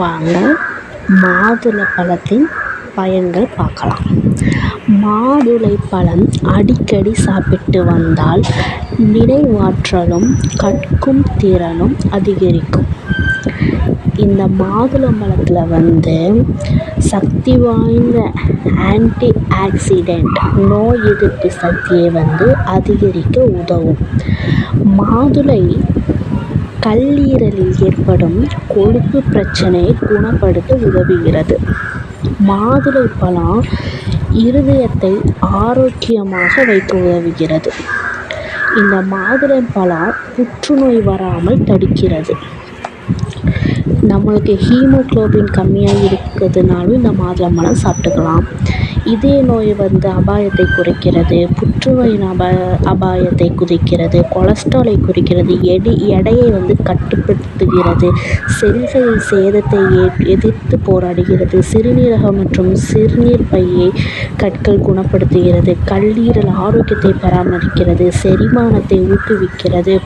வாங்க மாதுளை பழத்தின் பயன்கள் பார்க்கலாம். மாதுளை பழம் அடிக்கடி சாப்பிட்டு வந்தால் நினைவாற்றலும் கற்கும் திறனும் அதிகரிக்கும். இந்த மாதுளம் பழத்தில் வந்து சக்தி வாய்ந்த ஆன்டி ஆக்சிடெண்ட் நோய் எதிர்ப்பு சக்தியை வந்து அதிகரிக்க உதவும். மாதுளை கல்லீரலில் ஏற்படும் கொழுப்பு பிரச்சனையை குணப்படுத்த உதவுகிறது. மாதுளை பழம் இருதயத்தை ஆரோக்கியமாக வைக்க உதவுகிறது. இந்த மாதுளை பழம் புற்றுநோய் வராமல் தடுக்கிறது. நம்மளுக்கு ஹீமோகுளோபின் கம்மியாக இருக்கிறதுனாலும் இந்த மாதுளம்பழம் சாப்பிட்டுக்கலாம். இதய நோய் வந்து அபாயத்தை குறைக்கிறது புற்றுநோயின் அபா அபாயத்தை குறைக்கிறது கொலஸ்ட்ராலை குறைக்கிறது எடை எடையை வந்து கட்டுப்படுத்துகிறது செல்கள் சேதத்தை ஏ எதிர்த்து போராடுகிறது சிறுநீரகம் மற்றும் சிறுநீர் பையை கற்கள் குணப்படுத்துகிறது கல்லீரல் ஆரோக்கியத்தை பராமரிக்கிறது செரிமானத்தை ஊக்குவிக்கிறது